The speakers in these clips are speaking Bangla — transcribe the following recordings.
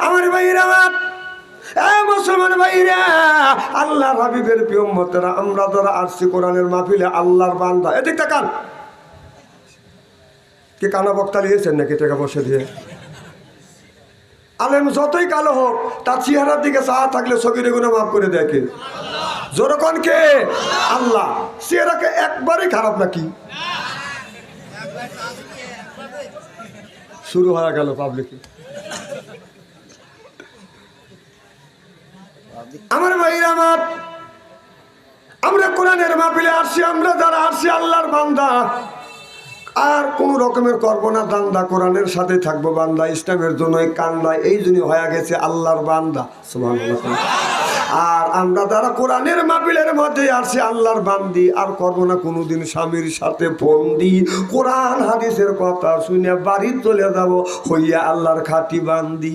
আমার মুসলমান ভাইরা আমরা কোরআনের আল্লাহর বান্দা নাকি টাকা বসে দিয়ে? যতই কালো হোক, তার চেহারার দিকে চাহা থাকলে সগিরে গুলো মাফ করে দেখে জোরকন কে? আল্লাহ, চেহারাকে একবারই খারাপ নাকি? শুরু হয়ে গেল পাবলিকে আমার ভাইরা আমার। আমরা কোরআনের মাহফিলে আসছি আমরা যারা আসছি আল্লাহর বান্দা। আর কোন রকমের করব না দান্দা কোরআনের সাথে থাকব, বান্দা ইসলামের জন্য কান্দা এই জন্য হয়ে গেছে আল্লাহর বান্দা। সুবহানাল্লাহ। আর আমরা যারা কোরআনের মাহফিলের মধ্যে আসছি আল্লাহর বান্দি, আর করব না কোনোদিন স্বামীর সাথে ফোন দি কোরআন, হাদিসের কথা শুনে বাড়ি চলে যাব, হইয়া আল্লাহর খাতি বান্দি।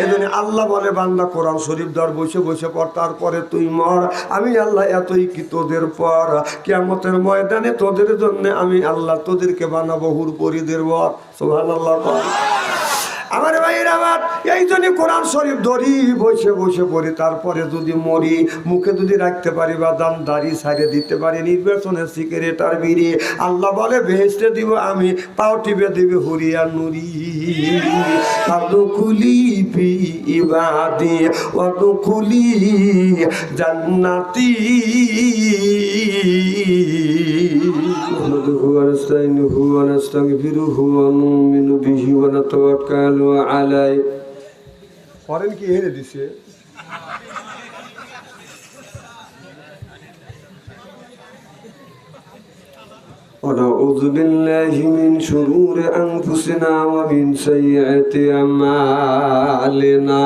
এই জন্য আল্লাহ বলে, বান্দা, কোরআন শরীফ দর বসে বসে পর তারপরে তুই মর। আমি আল্লাহ এতই কি তোদের পর। কেমতের ময়দানে তোদের জন্য আমি আল্লাহ তোদেরকে বানাবো হুর পরিদের বর। সোহান আল্লাহ আমার ভাইয়ের আমার এই জন্য কোরআন শরীফ ধরি, বসে বসে পড়ি। তারপরে যদি মরি, মুখে যদি রাখতে পারি বা দাম দাড়ি সারিয়ে দিতে পারি, নির্বাচনে সিগারেট আর বিড়ি, আল্লাহ বলে ভেসতে দিব আমি, পাও টিপে দিবে হুরিয়া নুরি। খুলি পি ইবাদি খুলি জান্নাতি। نحمده ونستعينه ونستغفره ونؤمن به ونتوكل عليه করেন কি হেরে দিছে ونعوذ بالله من شرور أنفسنا ومن سيئات أعمالنا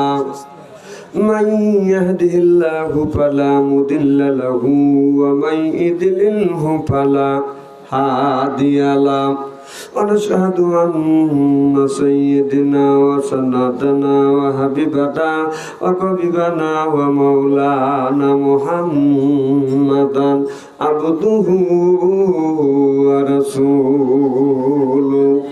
من يهده الله فلا مضل له ومن يضلله فلا هادي له ونشهد أن سيدنا وسندنا وحبيبنا وقريبنا ومولانا محمدا عبده ورسوله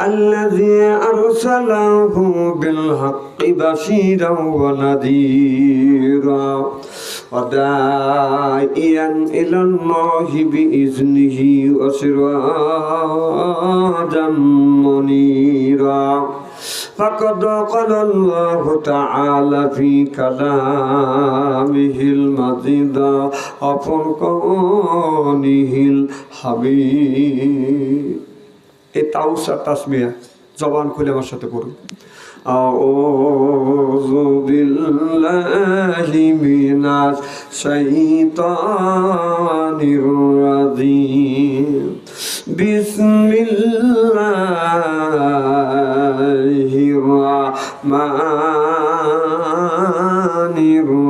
الذي أرسله بالحق بشيرا ونذيرا وداعيا إلى الله بإذنه وسراجا منيرا فقد قال الله تعالى في كلامه المجيد وفرقانه الحميد এই তাউসা তাসমিয়া জবান খুলে আমার সাথে পড়ুন أعوذ بالله من الشيطان الرجيم بسم الله الرحمن الرحيم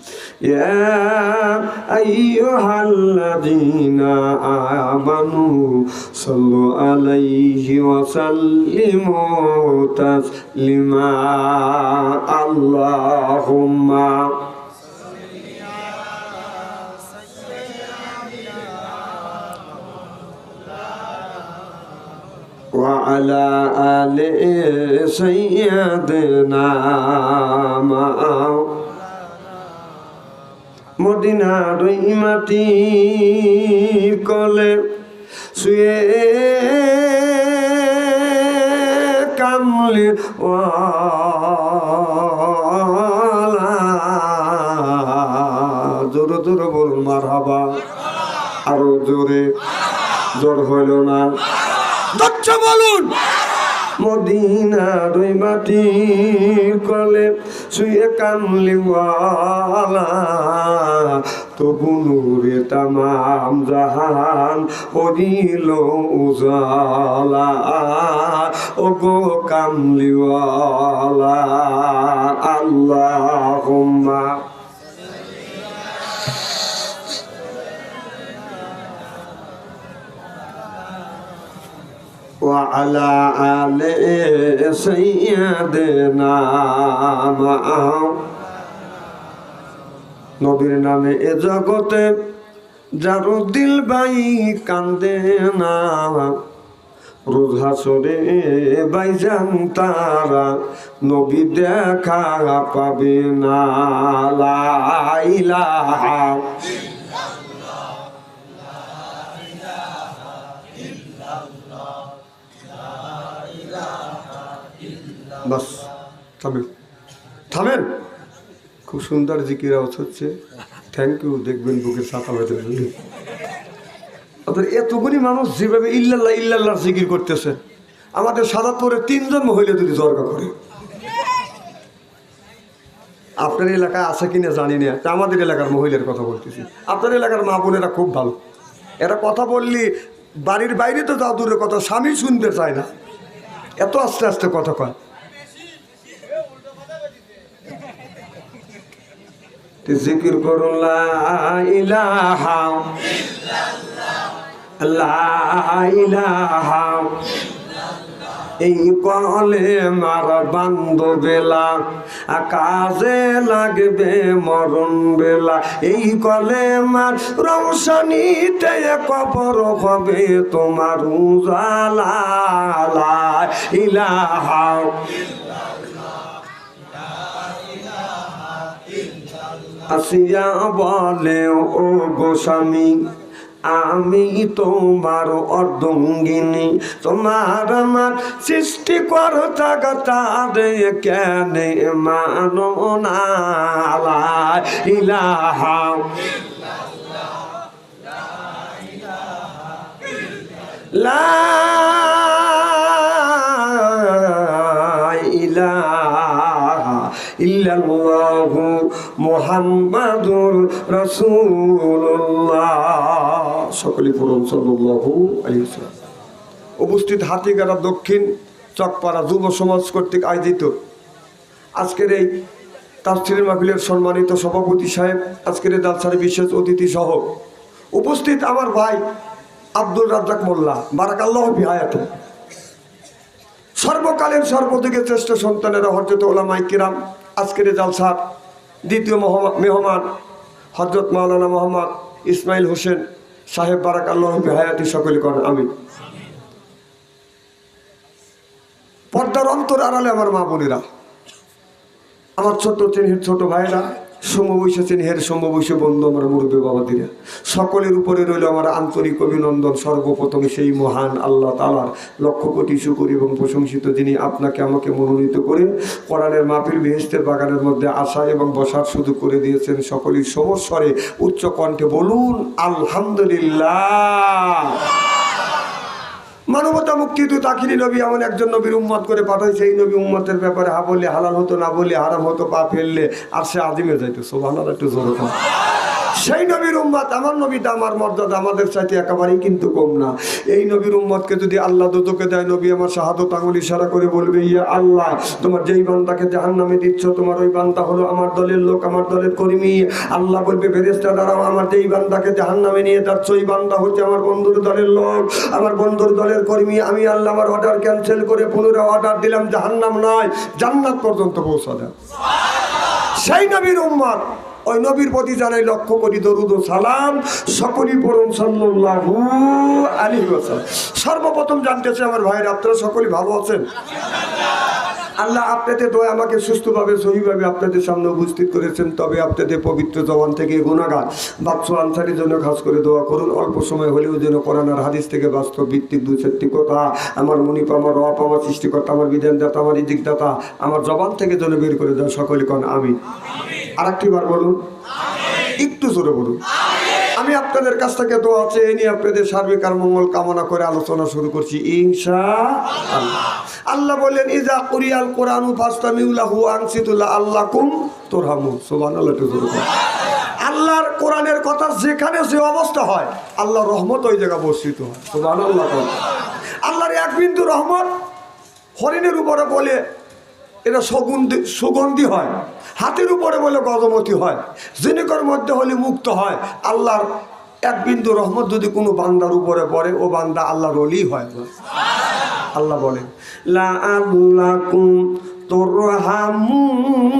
يا أيها الذين آمنوا صلوا عليه وسلموا تسليما. اللهم وعلى آل سيدنا معه মদিনার ওই মাটি কলে শুয়ে কামলি জোরে জোরে বলুন মার হাবা আরও জোরে। জোর হইল না। দচ্ছ বলুন। মদিনার মাটির কলে শুয়ে কামলিওয়ালা তবু নূরে তামাম জাহান হরিল উজালা। ও গো কামলিওয়ালা وعلى آل سيدنا নবীর নামে এ জগতে যার দিল বাই কান্দে না রোজ হাসরে বাইজান তারা নবী দেখা পাবে না লা থামেন। থামেন। খুব সুন্দর জিকির আওয়াজ হচ্ছে। থ্যাংক ইউ দেখবেন বুকে ছাতা হয়ে যাবে এতগুলি মানুষ যেভাবে ইল্লাল্লাহ ইল্লাল্লাহ জিকির করতেছে, আমাদের সাদাতপুরে তিনজন মহিলা যদি জর্গা করে, আপনার এলাকায় আছে কিনা জানি না আমাদের এলাকার মহিলার কথা বলতেছি। আপনার এলাকার মা বোনেরা খুব ভালো। এরা কথা বললি বাড়ির বাইরে তো যা দূরের কথা, স্বামী শুনতে চায় না। এত আস্তে আস্তে কথা কয়। জিকির করুন এই কলে মার বান্ধবেলা কাজে লাগবে মরণ বেলা। এই কলে মার রৌশনীতে কবর হবে তোমার উজালা ইলাহা। আসিয়া বলে, ও গোস্বামী আমি তোমার অর্ধঙ্গিনী। তোমার আমার সৃষ্টি করতা তারে কেন মানো লা মুহাম্মাদুর রাসূলুল্লাহ। সকলে আলাইহি ওয়াসাল্লাম। উপস্থিত হাতিগাড়া দক্ষিণ চকপাড়া যুব সমাজ কর্তৃক আয়োজিত আজকের এই তাফসিরের মাহফিলের সম্মানিত সভাপতি সাহেব, আজকের এই দালসারি বিশেষ অতিথি সহ উপস্থিত আমার ভাই আব্দুল রাজ্জাক মোল্লা, বারাকাল্লাহ বিহায়াত সর্বকালের সর্বদিকে শ্রেষ্ঠ সন্তানেরা হরজত ওলামাই কিরাম, আজকের জালসার দ্বিতীয় মহমা- মেহমান হজরত মাওলানা মোহাম্মদ ইসমাইল হোসেন সাহেব বারাক আল্লাহ হায়াতি সকল করেন আমি পর্দার অন্তর আড়ালে আমার মা বোনেরা, আমার ছোট চেনহের ছোট ভাইরা সমবয়সী চেনহের সমবয়সী বন্ধু আমার মুরব্বী বাবাদিরা। সকলের উপরে রইল আমার আন্তরিক অভিনন্দন। সর্বপ্রথম সেই মহান আল্লাহ তালার লক্ষ কোটি শুকুর এবং প্রশংসিত যিনি আপনাকে আমাকে মনোনীত করে কোরআনের মাহফিল বেহেস্তের বাগানের মধ্যে আসা এবং বসার সুযোগ করে দিয়েছেন। সকলের সমস্বরে উচ্চ কণ্ঠে বলুন, আলহামদুলিল্লাহ। মানবতা মুক্তি তো তাকিনি নবী, এমন একজন নবীর উম্মত করে পাঠাইছে এই নবী উম্মতের ব্যাপারে হা বললে হালাল হতো না বললে হারাম হতো, পা ফেললে আর সে আদিমে যাইতো সোভানার একটু জোর। সেই নবীর উম্মত, আমার নবীটা আমার মর্যাদা, আমাদের চাইতে একেবারেই কিন্তু কম না। এই নবীর উম্মতকে যদি আল্লাহ দুটোকে দেয়, নবী আমার শাহাদত, আঙুল ইশারা করে বলবে, ইয়া আল্লাহ, তোমার যেই বান্দাকে জাহান নামে দিচ্ছ, তোমার ওই বান্দা হলো আমার দলের লোক, আমার দলের কর্মী। আল্লাহ বলবে ফেরেস্তা দাঁড়াও, আমার যেই বান্দাকে জাহান নামে নিয়ে যাচ্ছ ওই বান্দা হচ্ছে আমার বন্ধুর দলের লোক, আমার বন্ধুর দলের কর্মী। আমি আল্লাহ আমার অর্ডার ক্যান্সেল করে পুনরায় অর্ডার দিলাম, জাহান্নাম নয়, জান্নাত পর্যন্ত পৌঁছা দেয় সেই নবীর উম্মত ওই নবীর প্রতি জানাই লক্ষ্য করি দরুদ সালাম, সকলই পড়ুন আলাইহি ওয়াসাল্লাম। সর্বপ্রথম জানতেছে আমার ভাইয়ের, আপনারা সকলেই ভালো আছেন? আল্লাহ আপনাদের দোয়া আমাকে সুস্থভাবে, সহিভাবে আপনাদের সামনে উপস্থিত করেছেন, তবে আপনাদের পবিত্র জবান থেকে গুণাগান বাচ্চ আনসারির জন্য খাস করে দোয়া করুন, অল্প সময় হলেও যেন কোরআন আর হাদিস থেকে বাস্তব ভিত্তিক দু চারটি কথা, আমার মনিপ, আমার রপ আমার সৃষ্টিকর্তা, আমার বিধানদাতা, আমার ইদিকদাতা আমার জবান থেকে যেন বের করে দেন সকলে কন আমি আর বার বলুন। একটু জোরে বলুন। আমি আপনাদের কাছ থেকে দোয়া চেয়ে নিয়ে আপনাদের সার্বিক আর মঙ্গল কামনা করে আলোচনা শুরু করছি। ইনশা আল্লাহ। বললেন, ইজা কুরিয়াল কোরআন ফাস্তামিউলাহু আনসিতুল্লাহ আল্লাহ কুম তোরহামু সুবহানাল্লাহ জোরে। আল্লাহর কোরআনের কথা যেখানে যে অবস্থা হয় আল্লাহ রহমত ওই জায়গা বর্ষিত হয়। সুবহানাল্লাহ। আল্লাহর এক বিন্দু রহমত হরিণের উপরে বলে এটা সুগন্ধি সুগন্ধি হয়। হাতের উপরে বলে গজমতি হয়। জিনিকর মধ্যে হলে মুক্ত হয়। আল্লাহর এক বিন্দু রহমত যদি কোনো বান্দার উপরে পড়ে, ও বান্দা আল্লাহর অলি হয়। আল্লাহ বলেন লা আল্লাকুম তুরহামুন।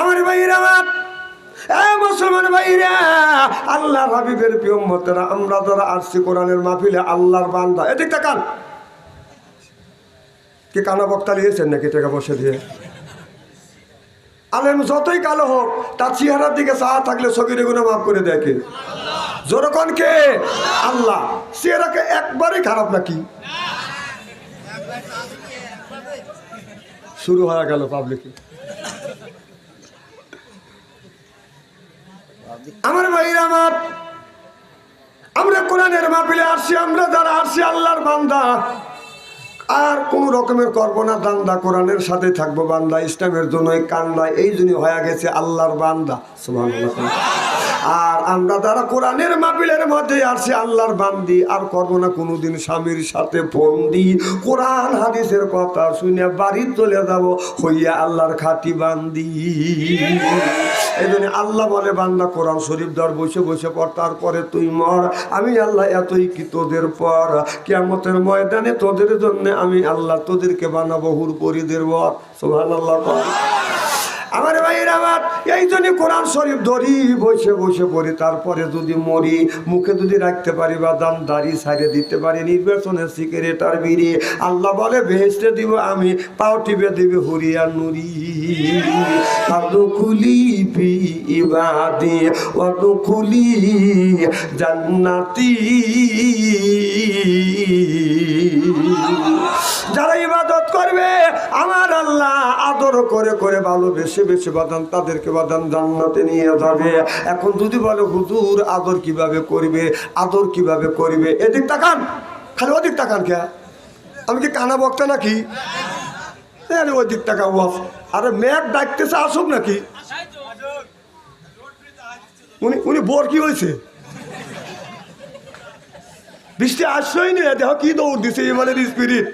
আমার ভাইরা মুসলমান ভাইরা আল্লাহ হাবিবের প্রিয় আমরা যারা আসছি কোরআনের মাহফিলে আল্লাহর বান্দা এদিক তাকান কি কানা বক্তা নিয়েছেন নাকি টাকা বসে দিয়ে? আলেম যতই কালো হোক, তার চেহারার দিকে চাহা থাকলে সগিরে গুলো মাফ করে দেখে জোরকন কে? আল্লাহ। চেহারাকে একবারই খারাপ নাকি? শুরু হয়ে গেল পাবলিকে আমার ভাইরা আমার, আমরা কোরআনের মাহফিলে আসছি, আমরা যারা আসছি, আল্লাহর বান্দা। আর কোন রকমের করব না দান্দা কোরআনের সাথে থাকব, বান্দা ইসলামের জন্য কান্দা এই জন্য হয়ে গেছে আল্লাহর বান্দা সুবহানাল্লাহ। আর আমরা যারা কোরআনের মাহফিলের মধ্যে আসছি আল্লাহর বান্দি, আর করব না কোনোদিন স্বামীর সাথে ফোন দি কোরআন, হাদিসের কথা শুনে বাড়ি চলে যাব, হইয়া আল্লাহর খাটি বান্দি। এই জন্য আল্লাহ বলে, বান্দা, কোরআন শরীফ দর বসে বসে পর তারপরে তুই মর। আমি আল্লাহ এতই কি তোদের পর। কেমতের ময়দানে তোদের জন্য আমি আল্লাহ তোদেরকে বানাবো হুর পরিদের বর। সোহান আল্লাহ আমার ভাইয়ের আমার এই জন্য কোরআন শরীফ ধরি, বসে বসে পড়ি। তারপরে যদি মরি, মুখে যদি রাখতে পারি বা দাম দাড়ি সাইডে দিতে পারি নির্বাচনের সিগারেট আর বিড়ি, আল্লাহ বলে, ভেসতে দিব আমি, পাও টিপে দিবে হুরিয়া নুরি। খুলি পি ইবাদি অদু খুলি জান্নাতি। যারা ইবাদত করবে, আমার আল্লাহ আদর করে করে ভালোবেসে বেশি বেশি বাদান তাদেরকে বাদান জান্নাতে নিয়ে যাবে। এখন যদি বলে, হুজুর, আদর কীভাবে করবে? আদর কীভাবে করবে? এদিক তাকান। খালি ওদিক তাকান কে? আমি কি কানা বক্তা নাকি? আরে ওই দিক টাকা ওয়াফ আরে মেঘ ডাকতেছে, আসুক নাকি? উনি উনি বোর কি হয়েছে? বৃষ্টি আসছেই নি, দেখো কি দৌড় দিছে এবারের স্পিরিট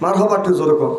মার হবার কর